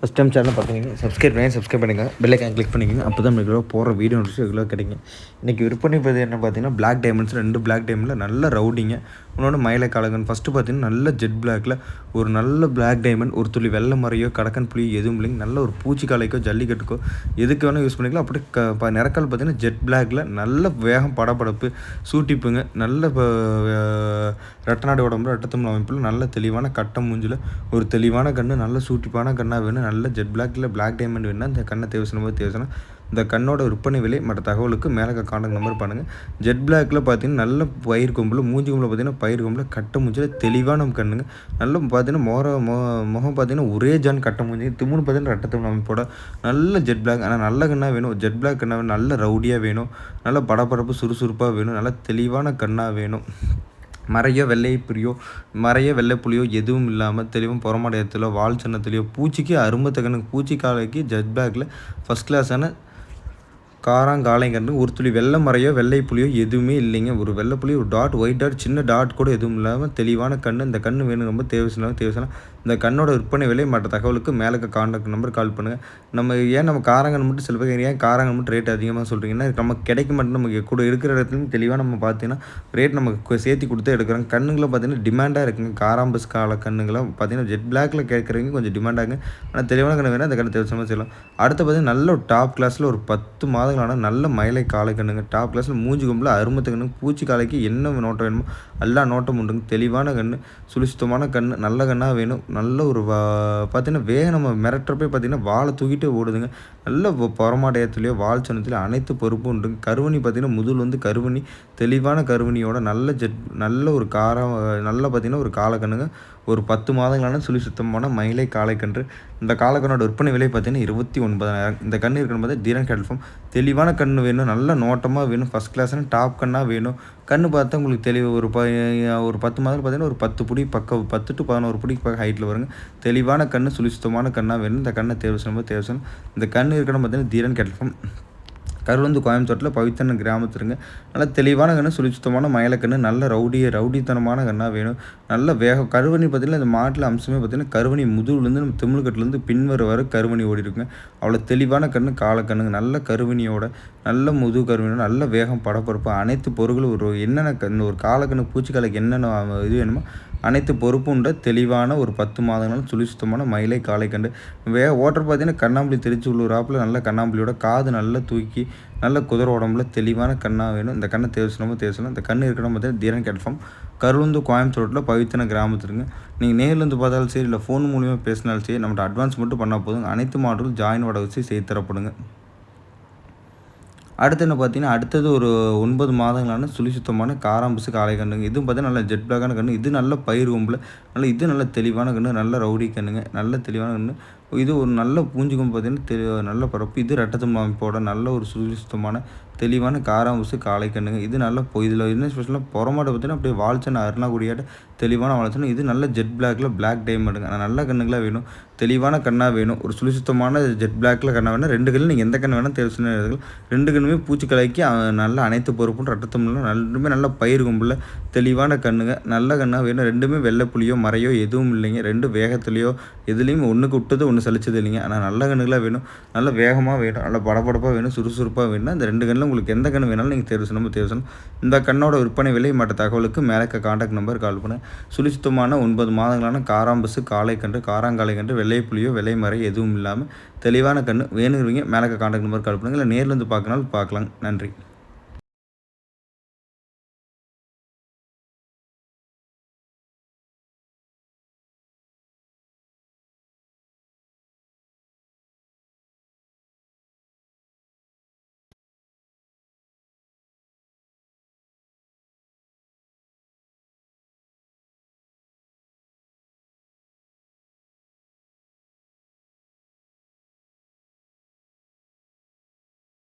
First time channel பார்த்தீங்கன்னா subscribe பண்ணி subscribe பண்ணுங்கள் பெல்லைக்கான் கிளிக் பண்ணிக்கோங்க அப்போ தான் உங்களுக்கு போகிற வீடியோ நோட்டிஸ் ரெகுலராக கிடைக்கும். இன்றைக்கி விற்பனை பற்றி என்ன பார்த்தீங்கன்னா பிளாக் டைமண்ட்ஸ் ரெண்டு பிளாக் டைமில் நல்ல ரவுடிங்க உன்னோட மயிலை கழகன் ஃபஸ்ட்டு பார்த்தீங்கன்னா நல்ல ஜெட் பிளாக்கில் ஒரு நல்ல பிளாக் டைமண்ட் ஒரு துளி வெள்ளை மறையோ கடக்கன் புளி எதுவும் இல்லைங்க. நல்ல ஒரு பூச்சிக்காலைக்கோ ஜல்லிக்கட்டுக்கோ எதுக்கு வேணால் யூஸ் பண்ணிக்கலாம். அப்படி க ப நிறக்கால் பார்த்தீங்கன்னா ஜெட் பிளாக்கில் நல்ல வேகம் படபடப்பு சூட்டிப்புங்க. நல்ல ப- ரெட்டநாடு உடம்புல ரெட்டத்தமிழ் அமைப்பில் நல்ல தெளிவான கட்டம் மூஞ்சில் ஒரு தெளிவான கண்ணு நல்ல சூட்டிப்பான கண்ணாக வேணும். நல்ல ஜெட் பிளாக்கில் பிளாக் டைமண்ட் வேணும்னா அந்த கண்ணை தேவசனம் போது தேவசனம். இந்த கண்ணோட விற்பனை விலை மற்ற தகவலுக்கு மேலே காண்டாக்ட் நம்பர் பண்ணுங்கள் ஜெட் பிளாக்கில் பார்த்தீங்கன்னா நல்ல பயிர் கொம்பில் மூஞ்சி கொம்பில் பார்த்தீங்கன்னா பயிர் கொம்பில் கட்ட மூஞ்சில் தெளிவான கண்ணுங்க. நல்லா பார்த்தீங்கன்னா மோர மோ முகம் பார்த்தீங்கன்னா ஒரே ஜான் கட்ட மூஞ்சி. திமுன்னு பார்த்தீங்கன்னா ரெட்டத்தமிழ் அமைப்போட நல்ல ஜெட் பிளாக் ஆனால் நல்ல கண்ணாக வேணும். ஜெட் பிளாக் கண்ணாக வேணும். நல்ல ரவுடியாக வேணும். நல்ல படபடப்பு சுறுசுறுப்பாக வேணும். நல்ல தெளிவான கண்ணாக வேணும். மறைய வெள்ளை புரியோ மறைய வெள்ளை புளியோ எதுவும் இல்லாமல் தெளிவும் புறமடையத்திலோ வால் சின்னத்துலையோ பூச்சிக்கு அரும்பத்தக்கனுக்கு பூச்சி காலைக்கு ஜட் பேக்கில் ஃபஸ்ட் கிளாஸான காராங்காலைங்கிறது ஒரு துளி வெள்ளை மறையோ வெள்ளை புலியோ எதுவுமே இல்லைங்க. ஒரு வெள்ளை புளி ஒரு டாட் ஒயிட் டாட் சின்ன டாட் கூட எதுவும் இல்லாமல் தெளிவான கண் இந்த கண் வேணும் ரொம்ப தேவையான தேவையான இந்த கண்ணோட விற்பனை விலை மற்ற தகவலுக்கு மேலே காண்டாக்ட் நம்பர் கால் பண்ணுங்கள் நம்ம ஏன் நம்ம காரங்கன் மட்டும் சில பேர் ஏன் காரங்கன் மட்டும் ரேட் அதிகமாக சொல்கிறீங்கன்னா நமக்கு கிடைக்க மாட்டேன் நமக்கு கூட இருக்கிற இடத்துலையும் தெளிவாக நம்ம பார்த்தீங்கன்னா ரேட் நமக்கு சேர்த்து கொடுத்து எடுக்கிறோம். கண்ணுங்களை பார்த்தீங்கன்னா டிமாண்டாக இருக்குங்க. காராம்பஸ் கால கண்ணுங்களாம் பார்த்தீங்கன்னா ஜெட் பிளாக்ல கேட்குறவங்க கொஞ்சம் டிமாண்டாங்க ஆனால் தெளிவான கண்ணு வேணால் அந்த கண்ணு தேவையான செய்யலாம். அடுத்து பார்த்தீங்கன்னா நல்ல ஒரு டாப் கிளாஸில் ஒரு பத்து மாதம் மாதங்களான நல்ல மயிலை காலைக்கண்ணுங்க டாப் கிளாஸில் மூஞ்சி கும்பில் அருமத்து கண்ணு பூச்சி காலைக்கு என்ன நோட்டம் வேணுமோ எல்லா நோட்டம் உண்டுங்க. தெளிவான கண்ணு சுழிசுத்தமான கண் நல்ல கண்ணாக வேணும். நல்ல ஒரு பார்த்தீங்கன்னா வேக நம்ம மிரட்டுறப்பே பார்த்தீங்கன்னா வாழை தூக்கிட்டு ஓடுதுங்க. நல்ல புறமாடயத்துலேயோ வால் சனத்துலேயோ அனைத்து பொறுப்பும் உண்டுங்க. கருவணி பார்த்திங்கன்னா முதல் வந்து கருவணி தெளிவான கருவணியோட நல்ல ஜெட் நல்ல ஒரு காரம் நல்ல பார்த்தீங்கன்னா ஒரு காலக்கண்ணுங்க ஒரு பத்து மாதங்களான சுழி சுத்தமான மயிலை காளைக்கன்று இந்த காலக்கண்ணோட விற்பனை விலை பார்த்தீங்கன்னா இருபத்தி ஒன்பதாயிரம். இந்த கண்ணு இருக்கணும் பார்த்தா தீரன் கேட்டல்ஃபார்ம் தெளிவான கண் வேணும் நல்ல நோட்டமாக வேணும் ஃபஸ்ட் கிளாஸ்னு டாப் கண்ணாக வேணும். கண் பார்த்தா உங்களுக்கு தெளிவு ஒரு ப ஒரு பத்து மாதம் பார்த்தீங்கன்னா ஒரு பத்து புடி பக்கம் பத்து டு பதினோரு புடி பக்கம் ஹைட்டில் வருங்க. தெளிவான கண் சுழி சுத்தமான கண்ணாக வேணும். இந்த கண்ணை தேர்வு செய்யும்போது தேர்வு செய்யணும். இந்த கண்ணு இருக்கணும் பார்த்தீங்கன்னா தீரன் கேட்ஃபார்ம் கருவந்து கோயம்புத்தூரில் பவித்தன் கிராமத்துருங்க நல்ல தெளிவான கண்ணு சுழிச்சுத்தமான மயலக்கண்ணு நல்ல ரவுடிய ரவுடித்தனமான கண்ணாக வேணும். நல்ல வேகம் கருவணி பார்த்தீங்கன்னா இந்த மாட்டில் அம்சமே பார்த்தீங்கன்னா கருவணி முதுகுலேருந்து நம்ம திமிழ்கட்டிலேருந்து பின்வர வர கருவணி ஓடி இருக்குங்க. அவ்வளோ தெளிவான கண்ணு காலக்கண்ணுங்க நல்ல கருவணியோட நல்ல முதுகு கருவணியோட நல்ல வேகம் படப்படப்பு அனைத்து பொருட்களும் ஒரு என்னென்ன கண் ஒரு காலக்கண்ணு பூச்சிக்காலைக்கு என்னென்ன இது வேணுமோ அனைத்து பொறுப்புன்ற தெளிவான ஒரு பத்து மாதங்கள் சுழி சுத்தமான மயிலை காலை கண்டு. வே ஓட்டர் பார்த்தீங்கன்னா கண்ணாம்புலி திருச்சி உள்ளூராப்பில் நல்ல கண்ணாம்புலியோட காது நல்லா தூக்கி நல்ல குதிரை உடம்புல தெளிவான கண்ணாக வேணும். இந்த கண்ணை தேவசனமோ தேசணும் இந்த கண்ணு இருக்கணும் பார்த்தீங்கன்னா தீரன் கேட்ஃபார்ம் கருளுந்து கோயம்புத்தூரில் பவித்தன கிராமத்துருங்க நீங்கள் நேரில் இருந்து பார்த்தாலும் சரி இல்லை ஃபோன் மூலியமாக பேசினாலும் சரி நம்மகிட்ட அட்வான்ஸ் மட்டும் பண்ணால் போதும் அனைத்து மாடலும் ஜாயின் வட வச்சு செய்து தரப்படுங்க. அடுத்து என்ன பார்த்தீங்கன்னா அடுத்தது ஒரு ஒன்பது மாதங்களான சுழி சுத்தமான காராம்புசு காளை கண்ணுங்க இதுவும் பார்த்தீங்கன்னா நல்ல ஜெட் பிளாக்கான கண்ணு இது நல்ல பயிர் கொம்பில் நல்ல இது நல்ல தெளிவான கண்ணு நல்ல ரவுடி கண்ணுங்க நல்ல தெளிவான கண்ணு இது ஒரு நல்ல பூஞ்சி பார்த்தீங்கன்னா தெளி நல்ல பரப்பு. இது ரெட்டத்தம் அமைப்போட நல்ல ஒரு சுத்தமான தெளிவான காராம்பசு காலை கண்ணுங்க. இது நல்ல இதில் என்ன ஸ்பெஷலாக புறமாட்டை பார்த்தீங்கன்னா அப்படியே வால்ச்சனை அருணாக்குடியாட்ட தெளிவான வால்ச்சனை. இது நல்ல ஜெட் பிளாக்ல பிளாக் டைமண்டுங்க ஆனால் நல்ல கண்ணுங்களாக வேணும். தெளிவான கண்ணாக வேணும். ஒரு சுழி சுத்தமான ஜெட் பிளாக்ல கண்ணாக வேணும் ரெண்டு கண்ணில் நீங்கள் எந்த கண் வேணால் தேர்வு எடுத்துக்கலாம். ரெண்டு கண்ணுமே பூச்சிக்கலைக்கு அஹ், நல்ல அனைத்து பொறுப்பும் ரத்தத்தமிழ்ல ரெண்டுமே நல்ல பயிர் கும்பில் தெளிவான கண்ணுங்க. நல்ல கண்ணாக வேணும். ரெண்டுமே வெள்ளை புளியோ மறையோ எதுவும் இல்லைங்க. ரெண்டு வேகத்துலேயோ எதுலேயும் ஒன்றுக்கு விட்டது ஒன்று சலிச்சது இல்லைங்க. ஆனால் நல்ல கண்ணுகளாக வேணும். நல்ல வேகமாக வேணும். நல்ல படபடப்பாக வேணும். சுறுசுறுப்பாக வேணும். இந்த ரெண்டு கண்ணில் உங்களுக்கு எந்த கண்ணு வேணாலும் நீங்கள் தேர்வு செய்யணும். தேர்வு செய்யணும். இந்த கண்ணோட விற்பனை விலை மற்ற தகவலுக்கு மேலக்க காண்டாக்ட் நம்பர் கால் பண்ணேன் சுழிச்சுத்தமான ஒன்பது மாதங்களான காராம்பசு காளை கன்று காராங்காலை கன்று வெள்ளை புலியோ வெள்ளை மறை எதுவும் இல்லாமல் தெளிவான கண்ணு வேணுங்கிறவங்க மேலக்க காண்டாக்ட் நம்பர் கால் பண்ணுங்கள் இல்லை நேரில் வந்து பார்க்கனாலும் பார்க்கலாம். நன்றி.